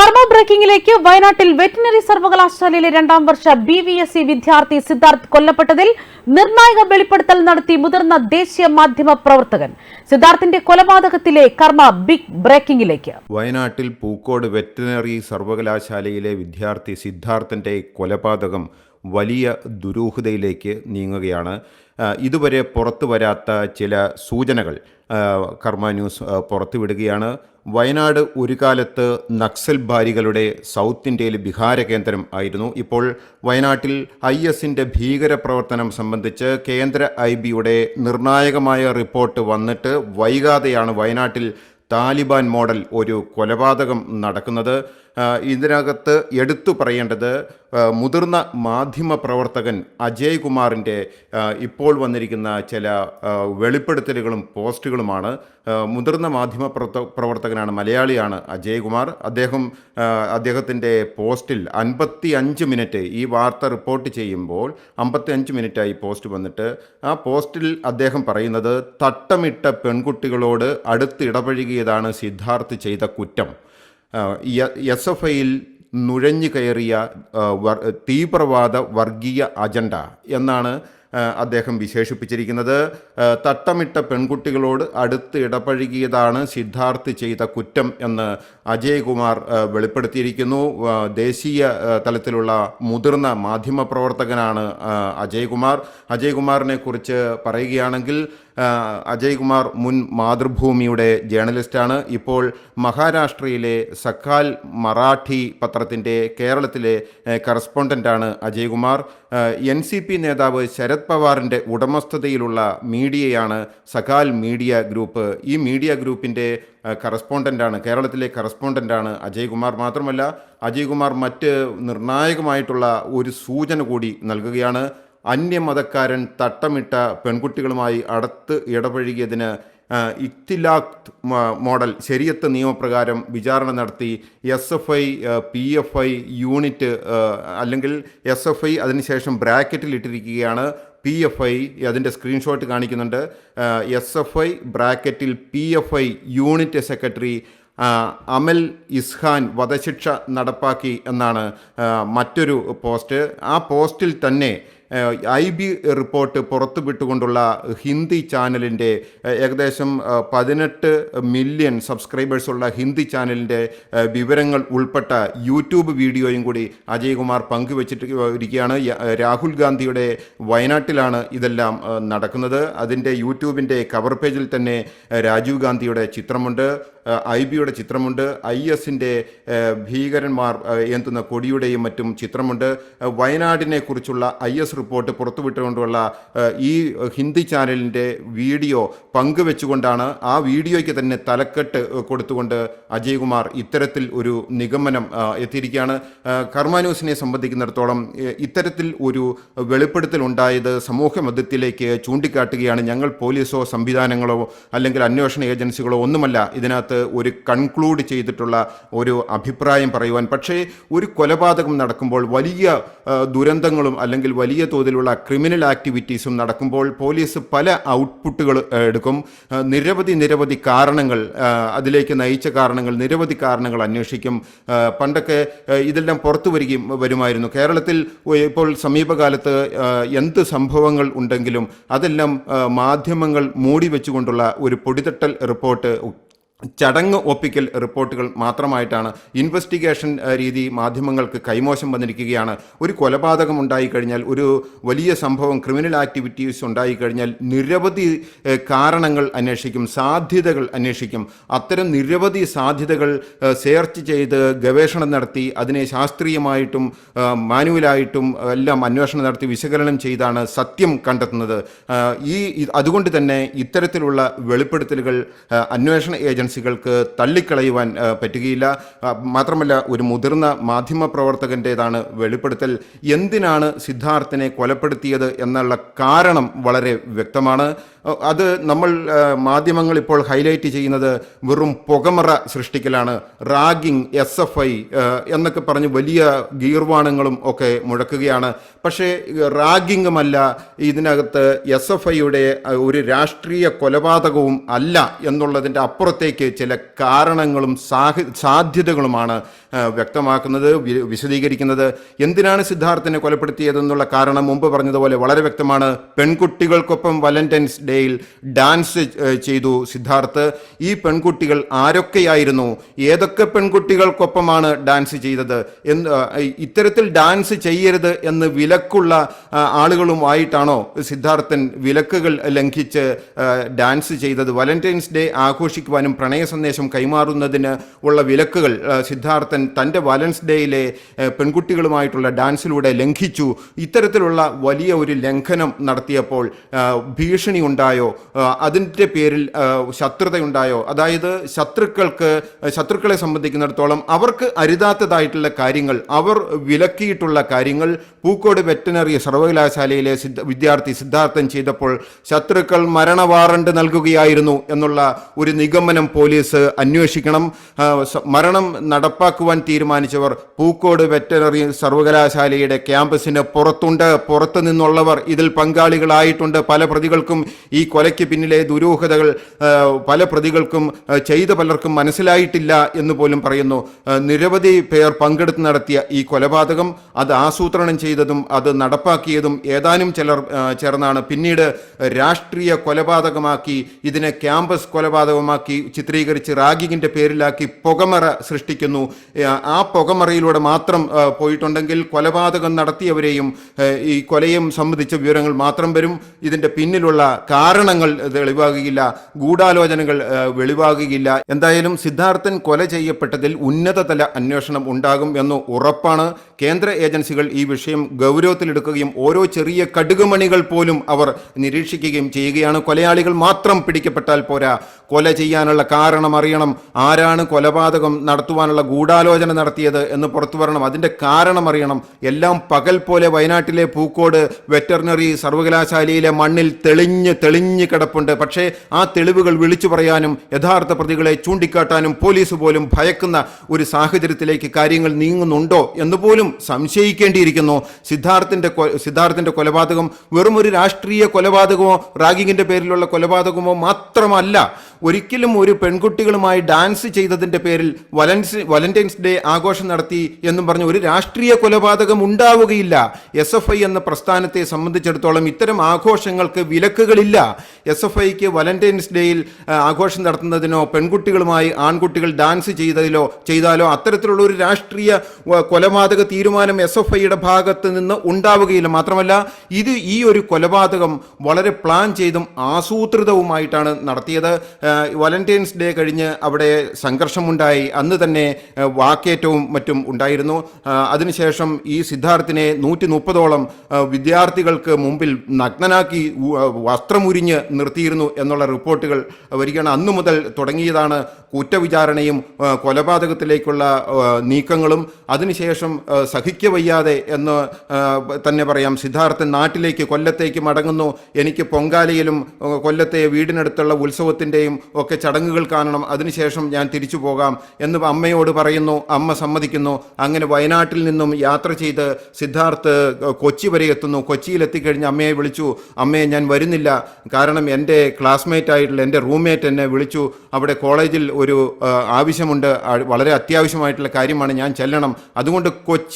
കർമ്മ ബ്രേക്കിംഗിലേക്ക് വയനാട്ടിൽ വെറ്റിനറി സർവകലാശാലയിലെ രണ്ടാം വർഷ ബി വി എസ് സി വിദ്യാർത്ഥി സിദ്ധാർത്ഥ് കൊല്ലപ്പെട്ടതിൽ നിർണായക വെളിപ്പെടുത്തൽ നടത്തി മുതിർന്ന ദേശീയ മാധ്യമ പ്രവർത്തകൻ. സിദ്ധാർത്ഥിന്റെ കൊലപാതകത്തിലെ കർമ്മ ബിഗ് ബ്രേക്കിംഗിലേക്ക്. വയനാട്ടിൽ പൂക്കോട് വെറ്റിനറി സർവകലാശാലയിലെ വിദ്യാർത്ഥി സിദ്ധാർത്ഥന്റെ കൊലപാതകം വലിയ ദുരൂഹതയിലേക്ക് നീങ്ങുകയാണ്. ഇതുവരെ പുറത്തു വരാത്ത ചില സൂചനകൾ കർമ്മ ന്യൂസ് പുറത്തുവിടുകയാണ്. വയനാട് ഒരു കാലത്ത് നക്സൽ ബാരികളുടെ സൗത്ത് ഇന്ത്യയിൽ ബിഹാര കേന്ദ്രം ആയിരുന്നു. ഇപ്പോൾ വയനാട്ടിൽ ഐ എസിന്റെ ഭീകരപ്രവർത്തനം സംബന്ധിച്ച് കേന്ദ്ര ഐ ബിയുടെ നിർണായകമായ റിപ്പോർട്ട് വന്നിട്ട് വൈകാതെയാണ് വയനാട്ടിൽ താലിബാൻ മോഡൽ ഒരു കൊലപാതകം നടക്കുന്നത്. ഇതിനകത്ത് എടുത്തു പറയേണ്ടത് മുതിർന്ന മാധ്യമ പ്രവർത്തകൻ അജയ് കുമാറിന്റെ ഇപ്പോൾ വന്നിരിക്കുന്ന ചില വെളിപ്പെടുത്തലുകളും പോസ്റ്റുകളുമാണ്. മുതിർന്ന മാധ്യമ പ്രവർത്ത- പ്രവർത്തകനാണ് മലയാളിയാണ് അജയ് കുമാർ. അദ്ദേഹം അദ്ദേഹത്തിന്റെ പോസ്റ്റിൽ അൻപത്തി അഞ്ച് മിനിറ്റ് ഈ വാർത്ത റിപ്പോർട്ട് ചെയ്യുമ്പോൾ അമ്പത്തി അഞ്ച് മിനിറ്റായി പോസ്റ്റ് വന്നിട്ട് ആ പോസ്റ്റിൽ അദ്ദേഹം പറയുന്നത് തട്ടമിട്ട പെൺകുട്ടികളോട് അടുത്ത് ഇടപഴകിയതാണ് സിദ്ധാർത്ഥ് ചെയ്ത കുറ്റം. ഐയിൽ നുഴഞ്ഞു കയറിയ തീവ്രവാദ വർഗീയ അജണ്ട എന്നാണ് അദ്ദേഹം വിശേഷിപ്പിച്ചിരിക്കുന്നത്. തട്ടമിട്ട പെൺകുട്ടികളോട് അടുത്ത് ഇടപഴകിയതാണ് സിദ്ധാർത്ഥ് ചെയ്ത കുറ്റം എന്ന് അജയ്കുമാർ വെളിപ്പെടുത്തിയിരിക്കുന്നു. ദേശീയ തലത്തിലുള്ള മുതിർന്ന മാധ്യമപ്രവർത്തകനാണ് അജയ്കുമാർ. അജയ്കുമാറിനെ കുറിച്ച് പറയുകയാണെങ്കിൽ ആ, അജയ് കുമാർ മുൻ മാതൃഭൂമിയുടെ ജേർണലിസ്റ്റാണ് ഇപ്പോൾ മഹാരാഷ്ട്രയിലെ സക്കാൽ മറാഠി പത്രത്തിന്റെ കേരളത്തിലെ കറസ്പോണ്ടന്റാണ് Ajay Kumar. N C P നേതാവ് ശരത് പവാറിന്റെ ഉടമസ്ഥതയിലുള്ള മീഡിയയാണ് സകാൽ മീഡിയ ഗ്രൂപ്പ്. ഈ മീഡിയ ഗ്രൂപ്പിന്റെ കറസ്പോണ്ടന്റാണ് കേരളത്തിലെ കറസ്പോണ്ടന്റാണ് അജയ് കുമാർ. മാത്രമല്ല അജയ് കുമാർ മറ്റ് നിർണായകമായിട്ടുള്ള ഒരു സൂചന കൂടി നൽകുകയാണ്. അന്യമതക്കാരൻ തട്ടമിട്ട പെൺകുട്ടികളുമായി അടുത്ത് ഇടപഴകിയതിന് ഇഖ്തിലാഖ് മോഡൽ ശരിയത്ത് നിയമപ്രകാരം വിചാരണ നടത്തി S F I P F I unit അല്ലെങ്കിൽ എസ് എഫ് ഐ അതിനുശേഷം ബ്രാക്കറ്റിൽ ഇട്ടിരിക്കുകയാണ്. പി എഫ് ഐ അതിന്റെ സ്ക്രീൻഷോട്ട് കാണിക്കുന്നുണ്ട്. എസ് എഫ് ഐ ബ്രാക്കറ്റിൽ P F I unit secretary Amal Ishan വധശിക്ഷ നടപ്പാക്കി എന്നാണ് മറ്റൊരു പോസ്റ്റ്. ആ പോസ്റ്റിൽ തന്നെ ഐ ബി റിപ്പോർട്ട് പുറത്തുവിട്ടുകൊണ്ടുള്ള ഹിന്ദി ചാനലിന്റെ ഏകദേശം പതിനെട്ട് മില്യൺ സബ്സ്ക്രൈബേഴ്സുള്ള ഹിന്ദി ചാനലിന്റെ വിവരങ്ങൾ ഉൾപ്പെട്ട യൂട്യൂബ് വീഡിയോയും കൂടി അജയ്കുമാർ പങ്കുവച്ചിട്ട് ഇരിക്കുകയാണ് രാഹുൽ ഗാന്ധിയുടെ വയനാട്ടിലാണ് ഇതെല്ലാം നടക്കുന്നത്. അതിന്റെ യൂട്യൂബിന്റെ കവർ പേജിൽ തന്നെ രാജീവ് ഗാന്ധിയുടെ ചിത്രമുണ്ട്. ഐ ബിയുടെ ചിത്രമുണ്ട്. ഐ എസിന്റെ ഭീകരന്മാർ എന്തുന്ന കൊടിയുടെയും മറ്റും ചിത്രമുണ്ട്. വയനാടിനെ കുറിച്ചുള്ള ഐ എസ് റിപ്പോർട്ട് പുറത്തുവിട്ടുകൊണ്ടുള്ള ഈ ഹിന്ദി ചാനലിന്റെ വീഡിയോ പങ്കുവെച്ചുകൊണ്ടാണ് ആ വീഡിയോയ്ക്ക് തന്നെ തലക്കെട്ട് കൊടുത്തുകൊണ്ട് അജയ് കുമാർ ഇത്തരത്തിൽ ഒരു നിഗമനം എത്തിയിരിക്കുകയാണ്. ആ, ന്യൂസിനെ സംബന്ധിക്കുന്നിടത്തോളം ഇത്തരത്തിൽ ഒരു വെളിപ്പെടുത്തൽ ഉണ്ടായത് സമൂഹ മധ്യത്തിലേക്ക് ചൂണ്ടിക്കാട്ടുകയാണ് ഞങ്ങൾ പോലീസോ സംവിധാനങ്ങളോ അല്ലെങ്കിൽ അന്വേഷണ ഏജൻസികളോ ഒന്നുമല്ല. ഇതിനകത്ത് ഒരു കൺക്ലൂഡ് ചെയ്തിട്ടുള്ള ഒരു അഭിപ്രായം പറയുവാൻ. പക്ഷേ ഒരു കൊലപാതകം നടക്കുമ്പോൾ വലിയ ദുരന്തങ്ങളും അല്ലെങ്കിൽ വലിയ തോതിലുള്ള ക്രിമിനൽ ആക്ടിവിറ്റീസും നടക്കുമ്പോൾ പോലീസ് പല ഔട്ട്പുട്ടുകൾ എടുക്കും. നിരവധി നിരവധി കാരണങ്ങൾ അതിലേക്ക് നയിച്ച കാരണങ്ങൾ നിരവധി കാരണങ്ങൾ അന്വേഷിക്കും. പണ്ടൊക്കെ ഇതെല്ലാം പുറത്തു വരികയും വരുമായിരുന്നു. കേരളത്തിൽ ഇപ്പോൾ സമീപകാലത്ത് എന്ത് സംഭവങ്ങൾ ഉണ്ടെങ്കിലും അതെല്ലാം മാധ്യമങ്ങൾ മൂടി വെച്ചുകൊണ്ടുള്ള ഒരു പൊടിതട്ടൽ റിപ്പോർട്ട് ചടങ്ങ് ഒപ്പിക്കൽ റിപ്പോർട്ടുകൾ മാത്രമായിട്ടാണ് ഇൻവെസ്റ്റിഗേഷൻ രീതി മാധ്യമങ്ങൾക്ക് കൈമോശം വന്നിരിക്കുകയാണ്. ഒരു കൊലപാതകം ഉണ്ടായിക്കഴിഞ്ഞാൽ ഒരു വലിയ സംഭവം ക്രിമിനൽ ആക്ടിവിറ്റീസ് ഉണ്ടായിക്കഴിഞ്ഞാൽ നിരവധി കാരണങ്ങൾ അന്വേഷിക്കും സാധ്യതകൾ അന്വേഷിക്കും. അത്തരം നിരവധി സാധ്യതകൾ സെർച്ച് ചെയ്ത് ഗവേഷണം നടത്തി അതിനെ ശാസ്ത്രീയമായിട്ടും മാനുവലായിട്ടും എല്ലാം അന്വേഷണം നടത്തി വിശകലനം ചെയ്താണ് സത്യം കണ്ടെത്തുന്നത്. ഈ അതുകൊണ്ട് തന്നെ ഇത്തരത്തിലുള്ള വെളിപ്പെടുത്തലുകൾ അന്വേഷണ അന്വേഷണ ഏജൻസികൾക്ക് തള്ളിക്കളയുവാൻ പറ്റുകയില്ല. മാത്രമല്ല ഒരു മുതിർന്ന മാധ്യമ പ്രവർത്തകന്റേതാണ് വെളിപ്പെടുത്തൽ. എന്തിനാണ് സിദ്ധാർത്ഥിനെ കൊലപ്പെടുത്തിയത് എന്നുള്ള കാരണം വളരെ വ്യക്തമാണ്. അത് നമ്മൾ മാധ്യമങ്ങൾ ഇപ്പോൾ ഹൈലൈറ്റ് ചെയ്യുന്നത് വെറും പുകമറ സൃഷ്ടിക്കലാണ്. റാഗിങ് എസ് എഫ് ഐ എന്നൊക്കെ പറഞ്ഞ് വലിയ ഗീർവാണങ്ങളും ഒക്കെ മുഴക്കുകയാണ്. പക്ഷേ റാഗിങ്ങുമല്ല ഇതിനകത്ത് എസ് എഫ് ഐയുടെ ഒരു രാഷ്ട്രീയ കൊലപാതകവും അല്ല എന്നുള്ളതിന്റെ അപ്പുറത്തേക്ക് കൊലയ്ക്ക് ചില കാരണങ്ങളും സാഹ സാധ്യതകളുമാണ് വ്യക്തമാക്കുന്നത് വിശദീകരിക്കുന്നത്. എന്തിനാണ് സിദ്ധാർത്ഥിനെ കൊലപ്പെടുത്തിയതെന്നുള്ള കാരണം മുമ്പ് പറഞ്ഞതുപോലെ വളരെ വ്യക്തമാണ്. പെൺകുട്ടികൾക്കൊപ്പം വലന്റൈൻസ് ഡേയിൽ ഡാൻസ് ചെയ്തു സിദ്ധാർത്ഥ്. ഈ പെൺകുട്ടികൾ ആരൊക്കെയായിരുന്നു? ഏതൊക്കെ പെൺകുട്ടികൾക്കൊപ്പമാണ് ഡാൻസ് ചെയ്തത്? എന്ന് ഇത്തരത്തിൽ ഡാൻസ് ചെയ്യരുത് എന്ന് വിലക്കുള്ള ആളുകളുമായിട്ടാണോ സിദ്ധാർത്ഥൻ വിലക്കുകൾ ലംഘിച്ച് ഡാൻസ് ചെയ്തത്? വലന്റൈൻസ് ഡേ ആഘോഷിക്കുവാനും പ്രണയ സന്ദേശം കൈമാറുന്നതിന് ഉള്ള വിലക്കുകൾ സിദ്ധാർത്ഥൻ തന്റെ വാലൻസ് ഡേയിലെ പെൺകുട്ടികളുമായിട്ടുള്ള ഡാൻസിലൂടെ ലംഘിച്ചു. ഇത്തരത്തിലുള്ള വലിയ ഒരു ലംഘനം നടത്തിയപ്പോൾ ഭീഷണി ഉണ്ടായോ? അതിന്റെ പേരിൽ ശത്രുതയുണ്ടായോ? അതായത് ശത്രുക്കൾക്ക് ശത്രുക്കളെ സംബന്ധിക്കുന്നിടത്തോളം അവർക്ക് അരുതാത്തതായിട്ടുള്ള കാര്യങ്ങൾ അവർ വിലക്കിയിട്ടുള്ള കാര്യങ്ങൾ പൂക്കോട് വെറ്റനറി സർവകലാശാലയിലെ വിദ്യാർത്ഥി സിദ്ധാർത്ഥൻ ചെയ്തപ്പോൾ ശത്രുക്കൾ മരണ വാറണ്ട് നൽകുകയായിരുന്നു എന്നുള്ള ഒരു നിഗമനം പോലീസ് അന്വേഷിക്കണം. മരണം നടപ്പാക്കുവാൻ തീരുമാനിച്ചവർ പൂക്കോട് വെറ്റനറി സർവകലാശാലയുടെ ക്യാമ്പസിന് പുറത്തുണ്ട്. പുറത്തു നിന്നുള്ളവർ ഇതിൽ പങ്കാളികളായിട്ടുണ്ട്. പല പ്രതികൾക്കും ഈ കൊലയ്ക്ക് പിന്നിലെ ദുരൂഹതകൾ പല പ്രതികൾക്കും ചെയ്ത പലർക്കും മനസ്സിലായിട്ടില്ല എന്ന് പോലും പറയുന്നു. നിരവധി പേർ പങ്കെടുത്ത് നടത്തിയ ഈ കൊലപാതകം അത് ആസൂത്രണം ചെയ്തതും അത് നടപ്പാക്കിയതും ഏതാനും ചിലർ ചേർന്നാണ്. പിന്നീട് രാഷ്ട്രീയ കൊലപാതകമാക്കി ഇതിനെ ക്യാമ്പസ് കൊലപാതകമാക്കി ചിത്രീകരിച്ച് റാഗിങ്ങിന്റെ പേരിലാക്കി പുകമറ സൃഷ്ടിക്കുന്നു. ആ പുകമറയിലൂടെ മാത്രം പോയിട്ടുണ്ടെങ്കിൽ കൊലപാതകം നടത്തിയവരെയും ഈ കൊലയും സംബന്ധിച്ച വിവരങ്ങൾ മാത്രം വരും. ഇതിന്റെ പിന്നിലുള്ള കാരണങ്ങൾ തെളിവാകുകയില്ല. ഗൂഢാലോചനകൾ വെളിവാകുകയില്ല. എന്തായാലും സിദ്ധാർത്ഥൻ കൊല ചെയ്യപ്പെട്ടതിൽ ഉന്നതതല അന്വേഷണം ഉണ്ടാകും എന്ന് ഉറപ്പാണ്. കേന്ദ്ര ഏജൻസികൾ ഈ വിഷയം ഗൗരവത്തിലെടുക്കുകയും ഓരോ ചെറിയ കടുകുമണികൾ പോലും അവർ നിരീക്ഷിക്കുകയും ചെയ്യുകയാണ്. കൊലയാളികൾ മാത്രം പിടിക്കപ്പെട്ടാൽ പോരാ. കൊല ചെയ്യാനുള്ള കാരണം അറിയണം. ആരാണ് കൊലപാതകം നടത്തുവാനുള്ള ഗൂഢാലോചന നടത്തിയത് എന്ന് പുറത്തു വരണം. അതിന്റെ കാരണം അറിയണം. എല്ലാം പകൽ പോലെ വയനാട്ടിലെ പൂക്കോട് വെറ്ററിനറി സർവകലാശാലയിലെ മണ്ണിൽ തെളിഞ്ഞ് തെളിഞ്ഞ് കിടപ്പുണ്ട്. പക്ഷേ ആ തെളിവുകൾ വിളിച്ചു പറയാനും യഥാർത്ഥ പ്രതികളെ ചൂണ്ടിക്കാട്ടാനും പോലീസ് പോലും ഭയക്കുന്ന ഒരു സാഹചര്യത്തിലേക്ക് കാര്യങ്ങൾ നീങ്ങുന്നുണ്ടോ എന്ന് പോലും സംശയിക്കേണ്ടിയിരിക്കുന്നു. സിദ്ധാർത്ഥിന്റെ കൊ- സിദ്ധാർത്ഥിന്റെ കൊലപാതകം വെറും ഒരു രാഷ്ട്രീയ കൊലപാതകമോ റാഗിങ്ങിന്റെ പേരിലുള്ള കൊലപാതകമോ മാത്രമല്ല. ഒരിക്കലും ഒരു പെൺകുട്ടികളുമായി ഡാൻസ് ചെയ്തതിന്റെ പേരിൽ വലൻസ് വലന്റൈൻസ് ഡേ ആഘോഷം നടത്തി എന്നും പറഞ്ഞ് ഒരു രാഷ്ട്രീയ കൊലപാതകം ഉണ്ടാവുകയില്ല. എസ് എഫ് ഐ എന്ന പ്രസ്ഥാനത്തെ സംബന്ധിച്ചിടത്തോളം ഇത്തരം ആഘോഷങ്ങൾക്ക് വിലക്കുകളില്ല. എസ് എഫ് ഐക്ക് വലന്റൈൻസ് ഡേയിൽ ആഘോഷം നടത്തുന്നതിനോ പെൺകുട്ടികളുമായി ആൺകുട്ടികൾ ഡാൻസ് ചെയ്തതിലോ ചെയ്താലോ അത്തരത്തിലുള്ള ഒരു രാഷ്ട്രീയ കൊലപാതക തീരുമാനം എസ് എഫ് ഐയുടെ ഭാഗത്ത് നിന്ന് ഉണ്ടാവുകയില്ല. മാത്രമല്ല ഇത് ഈ ഒരു കൊലപാതകം വളരെ പ്ലാൻ ചെയ്തും ആസൂത്രിതവുമായിട്ടാണ് നടത്തിയത്. വലന്റൈൻസ് ഡേ കഴിഞ്ഞ് അവിടെ സംഘർഷമുണ്ടായി. അന്ന് തന്നെ വാക്കേറ്റവും മറ്റും ഉണ്ടായിരുന്നു. അതിനുശേഷം ഈ സിദ്ധാർത്ഥിനെ നൂറ്റി മുപ്പതോളം വിദ്യാർത്ഥികൾക്ക് മുമ്പിൽ നഗ്നനാക്കി വസ്ത്രമുരിഞ്ഞ് നിർത്തിയിരുന്നു എന്നുള്ള റിപ്പോർട്ടുകൾ വരികയാണ്. അന്നു മുതൽ തുടങ്ങിയതാണ് കുറ്റവിചാരണയും കൊലപാതകത്തിലേക്കുള്ള നീക്കങ്ങളും. അതിനുശേഷം സഹിക്കവയ്യാതെ എന്ന് തന്നെ പറയാം. സിദ്ധാർത്ഥൻ നാട്ടിലേക്ക് കൊല്ലത്തേക്ക് മടങ്ങുന്നു. എനിക്ക് പൊങ്കാലയിലും കൊല്ലത്തെ വീടിനടുത്തുള്ള ഉത്സവത്തിന്റെയും ഒക്കെ ചടങ്ങുകൾ കാണണം. അതിനുശേഷം ഞാൻ തിരിച്ചു പോകാം എന്ന് അമ്മയോട് പറയുന്നു. അമ്മ സമ്മതിക്കുന്നു. അങ്ങനെ വയനാട്ടിൽ നിന്നും യാത്ര ചെയ്ത് സിദ്ധാർത്ഥ് കൊച്ചി വരെ എത്തുന്നു. കൊച്ചിയിൽ എത്തിക്കഴിഞ്ഞ് അമ്മയെ വിളിച്ചു. അമ്മയെ ഞാൻ വരുന്നില്ല. കാരണം എന്റെ ക്ലാസ്മേറ്റ് ആയിട്ടുള്ള എന്റെ റൂംമേറ്റ് എന്നെ വിളിച്ചു. അവിടെ കോളേജിൽ ഒരു ആവശ്യമുണ്ട്. വളരെ അത്യാവശ്യമായിട്ടുള്ള കാര്യമാണ്. ഞാൻ ചെല്ലണം. അതുകൊണ്ട്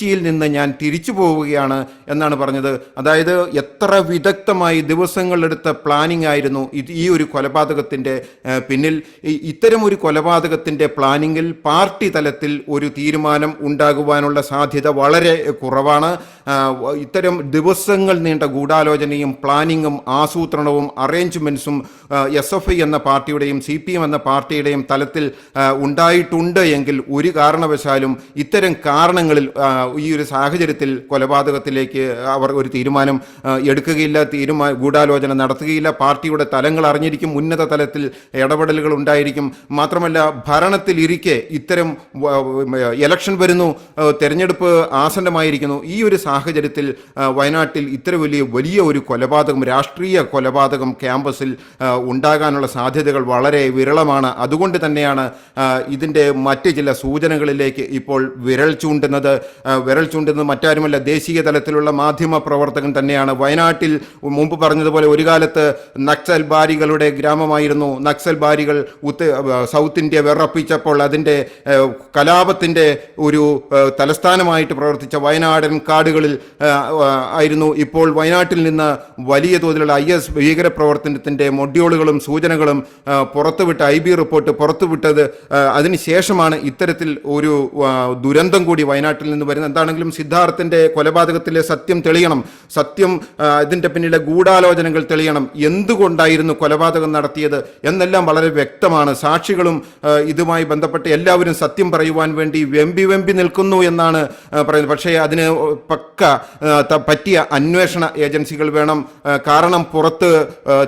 കൊച്ചിയിൽ നിന്ന് ഞാൻ തിരിച്ചു പോവുകയാണ് എന്നാണ് പറഞ്ഞത്. അതായത് എത്ര വിദഗ്ധമായി ദിവസങ്ങളെടുത്ത പ്ലാനിംഗ് ആയിരുന്നു ഈ ഒരു കൊലപാതകത്തിന്റെ പിന്നിൽ. ഇത്തരം ഒരു കൊലപാതകത്തിന്റെ പ്ലാനിങ്ങിൽ പാർട്ടി തലത്തിൽ ഒരു തീരുമാനം ഉണ്ടാകുവാനുള്ള സാധ്യത വളരെ കുറവാണ്. ഇത്തരം ദിവസങ്ങൾ നീണ്ട ഗൂഢാലോചനയും പ്ലാനിങ്ങും ആസൂത്രണവും അറേഞ്ച്മെൻസും എസ് എഫ് ഐ എന്ന പാർട്ടിയുടെയും സി പി എം എന്ന പാർട്ടിയുടെയും തലത്തിൽ ഉണ്ടായിട്ടുണ്ട് എങ്കിൽ ഒരു കാരണവശാലും ഇത്തരം കാരണങ്ങളിൽ ഈ ഒരു സാഹചര്യത്തിൽ കൊലപാതകത്തിലേക്ക് അവർ ഒരു തീരുമാനം എടുക്കുകയില്ല തീരുമാന ഗൂഢാലോചന നടത്തുകയില്ല. പാർട്ടിയുടെ തലങ്ങൾ അറിഞ്ഞിരിക്കും ഉന്നത തലത്തിൽ ഇടപെടലുകൾ ഉണ്ടായിരിക്കും. മാത്രമല്ല ഭരണത്തിലിരിക്കെ ഇത്തരം ഇലക്ഷൻ വരുന്നു തെരഞ്ഞെടുപ്പ് ആസന്നമായിരിക്കുന്നു. ഈ ഒരു സാഹചര്യത്തിൽ വയനാട്ടിൽ ഇത്ര വലിയ വലിയ ഒരു കൊലപാതകം രാഷ്ട്രീയ കൊലപാതകം ക്യാമ്പസിൽ ഉണ്ടാകാനുള്ള സാധ്യതകൾ വളരെ വിരളമാണ്. അതുകൊണ്ട് തന്നെയാണ് ഇതിന്റെ മറ്റ് ചില സൂചനകളിലേക്ക് ഇപ്പോൾ വിരൽ ചൂണ്ടുന്നത്. വിരൽ ചൂണ്ടുന്നത് മറ്റാരുമല്ല ദേശീയ തലത്തിലുള്ള മാധ്യമ പ്രവർത്തകൻ തന്നെയാണ്. വയനാട്ടിൽ മുമ്പ് പറഞ്ഞതുപോലെ ഒരു കാലത്ത് നക്സൽ ബാരികളുടെ ഗ്രാമമായിരുന്നു. നക്സൽ ബാരികൾ ഉത്ത സൗത്ത് ഇന്ത്യ വിറപ്പിച്ചപ്പോൾ അതിന്റെ കലാപത്തിന്റെ ഒരു തലസ്ഥാനമായിട്ട് പ്രവർത്തിച്ച വയനാടൻ കാടുകളിൽ ഏഹ്, ആയിരുന്നു. ഇപ്പോൾ വയനാട്ടിൽ നിന്ന് വലിയ തോതിലുള്ള ഐ എസ് ഭീകരപ്രവർത്തനത്തിന്റെ മൊഡ്യൂളുകളും സൂചനകളും പുറത്തുവിട്ട് ഐ ബി റിപ്പോർട്ട് പുറത്തുവിട്ടത് അതിനുശേഷമാണ് ഇത്തരത്തിൽ ഒരു ദുരന്തം കൂടി വയനാട്ടിൽ നിന്ന് വരുന്നത്. എന്താണെങ്കിലും സിദ്ധാർത്ഥിന്റെ കൊലപാതകത്തിലെ സത്യം തെളിയണം. സത്യം ഇതിന്റെ പിന്നിലെ ഗൂഢാലോചനകൾ തെളിയണം. എന്തുകൊണ്ടായിരുന്നു കൊലപാതകം നടത്തിയത് എന്നെല്ലാം വളരെ വ്യക്തമാണ്. സാക്ഷികളും ഇതുമായി ബന്ധപ്പെട്ട് എല്ലാവരും സത്യം പറയുവാൻ വേണ്ടി വെമ്പി വെമ്പി നിൽക്കുന്നു എന്നാണ് പറയുന്നത്. പക്ഷേ അതിന് ത- പറ്റിയ അന്വേഷണ ഏജൻസികൾ വേണം. കാരണം പുറത്ത്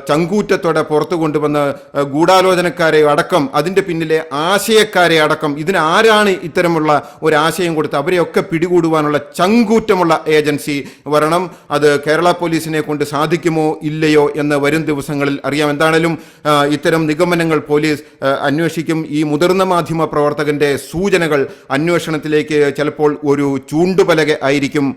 ചങ്കൂറ്റത്തോടെ പുറത്തു കൊണ്ടുവന്ന് ഗൂഢാലോചനക്കാരെ അടക്കം അതിന്റെ പിന്നിലെ ആശയക്കാരെ അടക്കം ഇതിനാരാണ് ഇത്തരമുള്ള ഒരു ആശയം കൊടുത്ത് അവരെയൊക്കെ പിടികൂടുവാനുള്ള ചങ്കൂറ്റമുള്ള ഏജൻസി വരണം. അത് കേരള പോലീസിനെ കൊണ്ട് സാധിക്കുമോ ഇല്ലയോ എന്ന് വരും ദിവസങ്ങളിൽ അറിയാം. എന്താണേലും ഇത്തരം നിഗമനങ്ങൾ പോലീസ് അന്വേഷിക്കും. ഈ മുതിർന്ന മാധ്യമ പ്രവർത്തകന്റെ സൂചനകൾ അന്വേഷണത്തിലേക്ക് ചിലപ്പോൾ ഒരു ചൂണ്ടുപലക ആയിരിക്കും.